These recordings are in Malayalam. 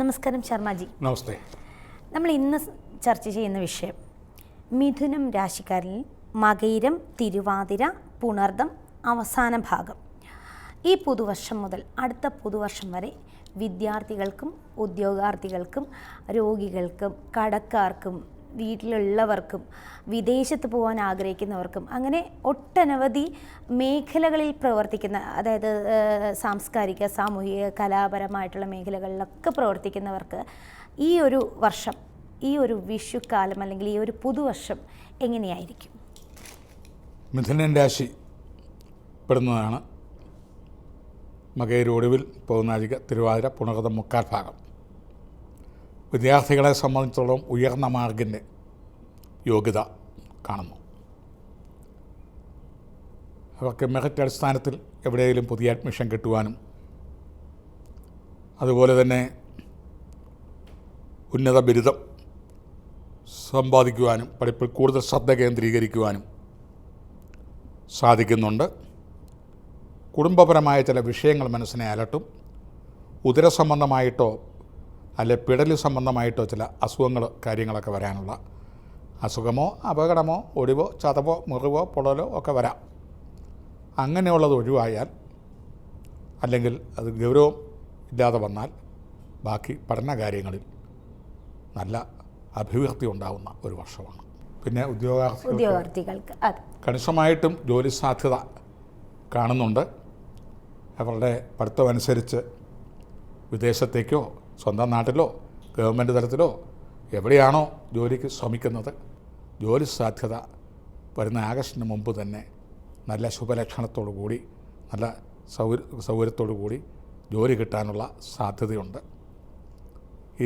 നമസ്കാരം ശർമ്മജി. നമസ്തേ. നമ്മൾ ഇന്ന് ചർച്ച ചെയ്യുന്ന വിഷയം മിഥുനം രാശിക്കാരിൽ മകയിരം തിരുവാതിര പുണർദം അവസാന ഭാഗം. ഈ പുതുവർഷം മുതൽ അടുത്ത പുതുവർഷം വരെ വിദ്യാർത്ഥികൾക്കും ഉദ്യോഗാർത്ഥികൾക്കും രോഗികൾക്കും കടക്കാർക്കും വീട്ടിലുള്ളവർക്കും വിദേശത്ത് പോകാൻ ആഗ്രഹിക്കുന്നവർക്കും അങ്ങനെ ഒട്ടനവധി മേഖലകളിൽ പ്രവർത്തിക്കുന്ന അതായത് സാംസ്കാരിക സാമൂഹിക കലാപരമായിട്ടുള്ള മേഖലകളിലൊക്കെ പ്രവർത്തിക്കുന്നവർക്ക് ഈ ഒരു വർഷം ഈ ഒരു വിഷുക്കാലം അല്ലെങ്കിൽ ഈ ഒരു പുതുവർഷം എങ്ങനെയായിരിക്കും? മിഥുനൻ രാശി പെടുന്നതാണ്. മകയിര ഒടുവിൽ പൗനാഴിക തിരുവാതിര പുണർതം മുക്കാൽ ഭാഗം. വിദ്യാർത്ഥികളെ സംബന്ധിച്ചിടത്തോളം ഉയർന്ന മാർഗിന്റെ യോഗ്യത കാണുന്നു. അവർക്ക് മെറിറ്റ് അടിസ്ഥാനത്തിൽ എവിടെയെങ്കിലും പുതിയ അഡ്മിഷൻ കിട്ടുവാനും അതുപോലെ തന്നെ ഉന്നത ബിരുദം സമ്പാദിക്കുവാനും പഠിപ്പിൽ കൂടുതൽ ശ്രദ്ധ കേന്ദ്രീകരിക്കുവാനും സാധിക്കുന്നുണ്ട്. കുടുംബപരമായ ചില വിഷയങ്ങൾ മനസ്സിനെ അലട്ടും. ഉദര സംബന്ധമായിട്ടോ അല്ലെ പിടലി സംബന്ധമായിട്ടോ ചില അസുഖങ്ങൾ കാര്യങ്ങളൊക്കെ വരാനുള്ള അസുഖമോ അപകടമോ ഒടിവോ ചതവോ മുറിവോ പൊള്ളലോ ഒക്കെ വരാം. അങ്ങനെയുള്ളത് ഒഴിവായാൽ അല്ലെങ്കിൽ അത് ഗൗരവം ഇല്ലാതെ വന്നാൽ ബാക്കി പഠന കാര്യങ്ങളിൽ നല്ല അഭിവൃദ്ധി ഉണ്ടാവുന്ന ഒരു വർഷമാണ്. പിന്നെ ഉദ്യോഗാർത്ഥികൾ ഉദ്യോഗാർത്ഥികൾക്ക് കണിശമായിട്ടും ജോലി സാധ്യത കാണുന്നുണ്ട്. അവരുടെ പഠിത്തമനുസരിച്ച് വിദേശത്തേക്കോ സ്വന്തം നാട്ടിലോ ഗവൺമെന്റ് തലത്തിലോ എവിടെയാണോ ജോലിക്ക് ശ്രമിക്കുന്നത് ജോലി സാധ്യത വരുന്ന ആഗസ്റ്റിന് മുമ്പ് തന്നെ നല്ല ശുഭലക്ഷണത്തോടു കൂടി നല്ല സൗകര്യ സൗകര്യത്തോടു കൂടി ജോലി കിട്ടാനുള്ള സാധ്യതയുണ്ട്.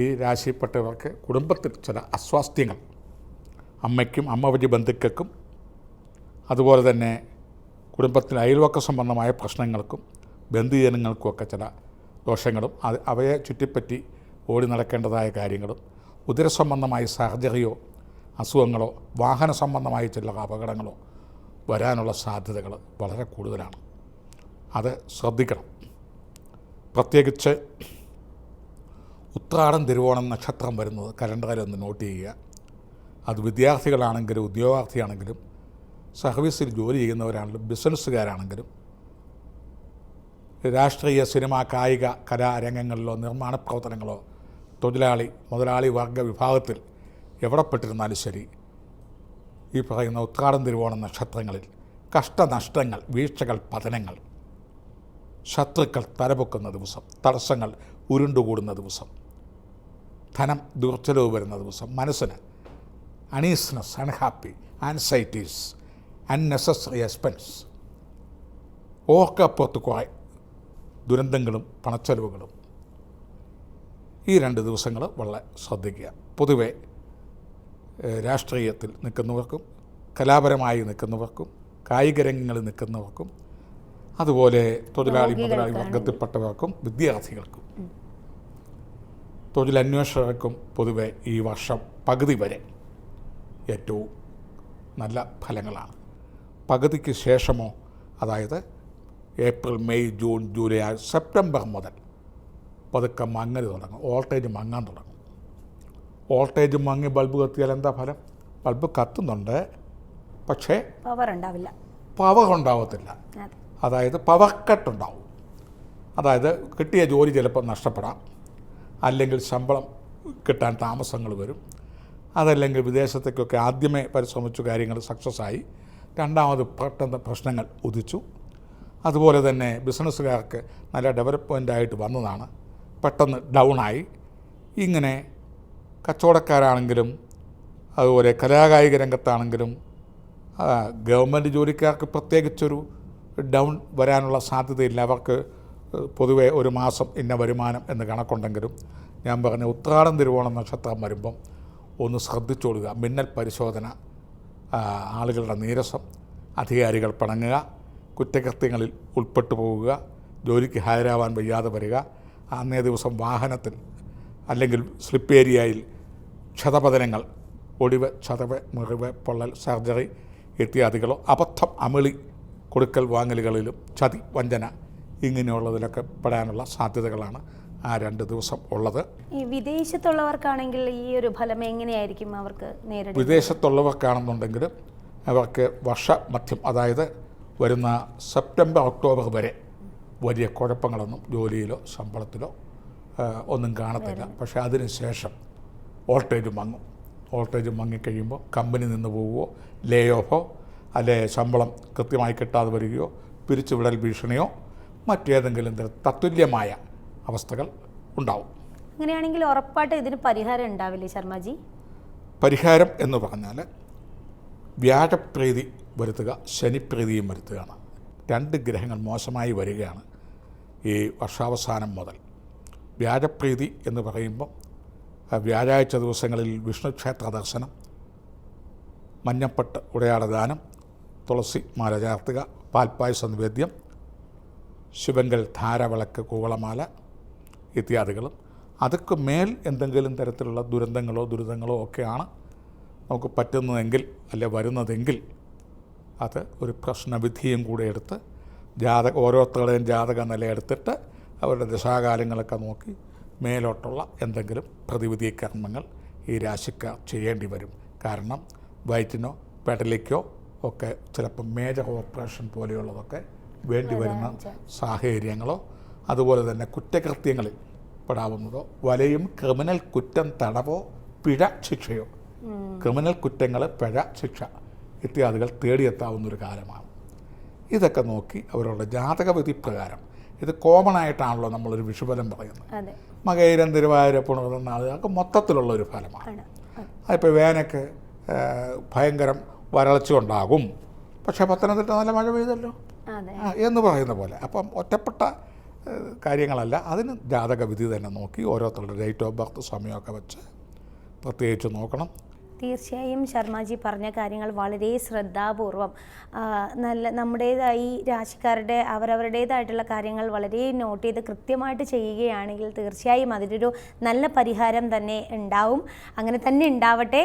ഈ രാശിപ്പെട്ടവർക്ക് കുടുംബത്തിൽ ചില അസ്വാസ്ഥ്യങ്ങൾ അമ്മയ്ക്കും അമ്മ വഴി ബന്ധുക്കൾക്കും അതുപോലെ തന്നെ കുടുംബത്തിൽ അയൽവക്ക സംബന്ധമായ പ്രശ്നങ്ങൾക്കും ബന്ധുജനങ്ങൾക്കുമൊക്കെ ചില ദോഷങ്ങളും അവയെ ചുറ്റിപ്പറ്റി ഓടി നടക്കേണ്ടതായ കാര്യങ്ങളും ഉദരസംബന്ധമായ സാഹചര്യമോ അസുഖങ്ങളോ വാഹന സംബന്ധമായ ചില അപകടങ്ങളോ വരാനുള്ള സാധ്യതകൾ വളരെ കൂടുതലാണ്. അത് ശ്രദ്ധിക്കണം. പ്രത്യേകിച്ച് ഉത്രാടം തിരുവോണം നക്ഷത്രം വരുന്നത് കലണ്ടറിൽ ഒന്ന് നോട്ട് ചെയ്യുക. അത് വിദ്യാർത്ഥികളാണെങ്കിലും ഉദ്യോഗാർത്ഥിയാണെങ്കിലും സർവീസിൽ ജോലി ചെയ്യുന്നവരാണെങ്കിലും ബിസിനസ്സുകാരാണെങ്കിലും രാഷ്ട്രീയ സിനിമ കായിക കലാരംഗങ്ങളിലോ നിർമ്മാണ പ്രവർത്തനങ്ങളോ തൊഴിലാളി മുതലാളി വർഗ വിഭാഗത്തിൽ എവിടെ പെട്ടിരുന്നാലും ശരി. ഈ പറയുന്ന ഉത്രാടം തിരുവോണം നക്ഷത്രങ്ങളിൽ കഷ്ടനഷ്ടങ്ങൾ വീഴ്ചകൾ പതനങ്ങൾ ശത്രുക്കൾ തലപൊക്കുന്ന ദിവസം തടസ്സങ്ങൾ ഉരുണ്ടുകൂടുന്ന ദിവസം ധനം ദുർച്ചലവ് വരുന്ന ദിവസം മനസ്സിന് uneasiness unhappy anxieties unnecessary expense ഓർക്കപ്പുറത്ത് കുറേ ദുരന്തങ്ങളും പണച്ചെലവുകളും. ഈ രണ്ട് ദിവസങ്ങൾ വളരെ ശ്രദ്ധിക്കുക. പൊതുവെ രാഷ്ട്രീയത്തിൽ നിൽക്കുന്നവർക്കും കലാപരമായി നിൽക്കുന്നവർക്കും കായിക രംഗങ്ങളിൽ നിൽക്കുന്നവർക്കും അതുപോലെ തൊഴിലാളി മുതലാളി വർഗത്തിൽപ്പെട്ടവർക്കും വിദ്യാർത്ഥികൾക്കും തൊഴിലന്വേഷകർക്കും പൊതുവെ ഈ വർഷം പകുതി വരെ ഏറ്റവും നല്ല ഫലങ്ങളാണ്. പകുതിക്ക് ശേഷമോ അതായത് April May June July September മുതൽ പതുക്കെ മങ്ങൽ തുടങ്ങും വോൾട്ടേജ് മങ്ങാൻ തുടങ്ങും. വോൾട്ടേജ് മങ്ങി ബൾബ് കത്തിയാൽ എന്താ ഫലം? ബൾബ് കത്തുന്നുണ്ട് പക്ഷേ പവർ ഉണ്ടാവില്ല. പവർ ഉണ്ടാവത്തില്ല. അതായത് പവർ കട്ട് ഉണ്ടാവും. അതായത് കിട്ടിയ ജോലി ചിലപ്പോൾ നഷ്ടപ്പെടാം. അല്ലെങ്കിൽ ശമ്പളം കിട്ടാൻ താമസങ്ങൾ വരും. അതല്ലെങ്കിൽ വിദേശത്തേക്കൊക്കെ ആദ്യമേ പരിശ്രമിച്ചു കാര്യങ്ങൾ സക്സസ് ആയി. രണ്ടാമത് പെട്ടെന്ന് പ്രശ്നങ്ങൾ ഉദിച്ചു. അതുപോലെ തന്നെ ബിസിനസ്സുകാർക്ക് നല്ല ഡെവലപ്മെന്റ് ആയിട്ട് വന്നതാണ്. പെട്ടെന്ന് ഡൗണായി ഇങ്ങനെ കച്ചവടക്കാരാണെങ്കിലും അതുപോലെ കലാകായിക രംഗത്താണെങ്കിലും ഗവൺമെന്റ് ജോലിക്കാർക്ക് പ്രത്യേകിച്ചൊരു ഡൗൺ വരാനുള്ള സാധ്യതയില്ല. അവർക്ക് പൊതുവേ ഒരു മാസം ഇന്ന വരുമാനം എന്ന് കണക്കുണ്ടെങ്കിലും ഞാൻ പറഞ്ഞ ഉത്രാടം തിരുവോണം നക്ഷത്രം വരുമ്പം ഒന്ന് ശ്രദ്ധിച്ചോളുക. മിന്നൽ പരിശോധന ആളുകളുടെ നീരസം അധികാരികൾ പണങ്ങുക കുറ്റകൃത്യങ്ങളിൽ ഉൾപ്പെട്ടു പോവുക ജോലിക്ക് ഹാജരാവാൻ വയ്യാതെ വരിക അന്നേ ദിവസം വാഹനത്തിൽ അല്ലെങ്കിൽ സ്ലിപ്പ് ഏരിയയിൽ ക്ഷതപതനങ്ങൾ ഒടിവ് ചതവ് മുറിവ് പൊള്ളൽ സർജറി ഇത്യാദികളോ അബദ്ധം അമിളി കൊടുക്കൽ വാങ്ങലുകളിലും ചതി വഞ്ചന ഇങ്ങനെയുള്ളതിലൊക്കെ പെടാനുള്ള സാധ്യതകളാണ് ആ രണ്ട് ദിവസം ഉള്ളത്. ഈ വിദേശത്തുള്ളവർക്കാണെങ്കിൽ ഈ ഒരു ഫലം എങ്ങനെയായിരിക്കും അവർക്ക് നേരിടും വിദേശത്തുള്ളവർക്കാണെന്നുണ്ടെങ്കിൽ അവർക്ക് വർഷ മധ്യം അതായത് വരുന്ന സെപ്റ്റംബർ ഒക്ടോബർ വരെ വലിയ കുഴപ്പങ്ങളൊന്നും ജോലിയിലോ ശമ്പളത്തിലോ ഒന്നും കാണത്തില്ല. പക്ഷേ അതിന് ശേഷം വോൾട്ടേജ് മങ്ങും. വോൾട്ടേജ് മങ്ങിക്കഴിയുമ്പോൾ കമ്പനി നിന്ന് പോവുകയോ ലേ ഓഫോ അല്ലെ ശമ്പളം കൃത്യമായി കിട്ടാതെ വരികയോ പിരിച്ചുവിടൽ ഭീഷണിയോ മറ്റേതെങ്കിലും തത്തുല്യമായ അവസ്ഥകൾ ഉണ്ടാവും. അങ്ങനെയാണെങ്കിൽ ഉറപ്പായിട്ട് ഇതിന് പരിഹാരം ഉണ്ടാവില്ലേ ശർമ്മജി? പരിഹാരം എന്ന് പറഞ്ഞാൽ വ്യാഴപ്രീതി വരുത്തുക ശനിപ്രീതിയും വരുത്തുകയാണ്. രണ്ട് ഗ്രഹങ്ങൾ മോശമായി വരികയാണ് ഈ വർഷാവസാനം മുതൽ. വ്യാഴപ്രീതി എന്ന് പറയുമ്പോൾ വ്യാഴാഴ്ച ദിവസങ്ങളിൽ വിഷ്ണുക്ഷേത്ര ദർശനം മഞ്ഞപ്പട്ട് ഉടയാടദാനം തുളസി മാല ചേർത്തുക പാൽപ്പായസ നിവേദ്യം ശിവങ്കൽ ധാരവിളക്ക് കൂവളമാല ഇത്യാദികളും. അതൊക്കെ മേൽ എന്തെങ്കിലും തരത്തിലുള്ള ദുരന്തങ്ങളോ ദുരിതങ്ങളോ ഒക്കെയാണ് നമുക്ക് പറ്റുന്നതെങ്കിൽ അല്ലെ വരുന്നതെങ്കിൽ അത് ഒരു പ്രശ്നവിധിയും കൂടെ എടുത്ത് ജാതക ഓരോരുത്തരുടെയും ജാതക നില എടുത്തിട്ട് അവരുടെ ദശാകാലങ്ങളൊക്കെ നോക്കി മേലോട്ടുള്ള എന്തെങ്കിലും പ്രതിവിധി കർമ്മങ്ങൾ ഈ രാശിക്കാർ ചെയ്യേണ്ടി വരും. കാരണം വയറ്റിനോ പെടലിക്കോ ഒക്കെ ചിലപ്പോൾ മേജർ ഓപ്പറേഷൻ പോലെയുള്ളതൊക്കെ വേണ്ടി വരുന്ന സാഹചര്യങ്ങളോ അതുപോലെ തന്നെ കുറ്റകൃത്യങ്ങളിൽ പെടാവുന്നതോ വലയും ക്രിമിനൽ കുറ്റം തടവോ പിഴ ശിക്ഷയോ. ക്രിമിനൽ കുറ്റങ്ങൾ പിഴ ശിക്ഷ ഇത്യാദികൾ തേടിയെത്താവുന്ന ഒരു കാലമാണ്. ഇതൊക്കെ നോക്കി അവരുടെ ജാതകവിധി പ്രകാരം ഇത് കോമൺ ആയിട്ടാണല്ലോ നമ്മളൊരു വിഷുഫലം പറയുന്നത്. അതെ. തിരുവായൂര തിരുവാതിര പുണർന്ന ആളുകൾക്ക് മൊത്തത്തിലുള്ള ഒരു ഫലമാണ്. അതിപ്പോൾ വേനയ്ക്ക് ഭയങ്കരം വരൾച്ച ഉണ്ടാകും പക്ഷേ പത്തനംതിട്ട നല്ല മഴ പെയ്തല്ലോ. എന്ന് പറയുന്ന പോലെ. അപ്പം ഒറ്റപ്പെട്ട കാര്യങ്ങളല്ല. അതിന് ജാതക വിധി തന്നെ നോക്കി ഓരോരുത്തരുടെ ഡേറ്റ് ഓഫ് ബർത്ത് സമയമൊക്കെ വെച്ച് പ്രത്യേകിച്ച് നോക്കണം. തീർച്ചയായും ശർമ്മജി പറഞ്ഞ കാര്യങ്ങൾ വളരെ ശ്രദ്ധാപൂർവം നല്ല നമ്മുടേതായി രാശിക്കാരുടെ അവരവരുടേതായിട്ടുള്ള കാര്യങ്ങൾ വളരെ നോട്ട് ചെയ്ത് കൃത്യമായിട്ട് ചെയ്യുകയാണെങ്കിൽ തീർച്ചയായും അതിനൊരു നല്ല പരിഹാരം തന്നെ ഉണ്ടാവും. അങ്ങനെ തന്നെ ഉണ്ടാവട്ടെ.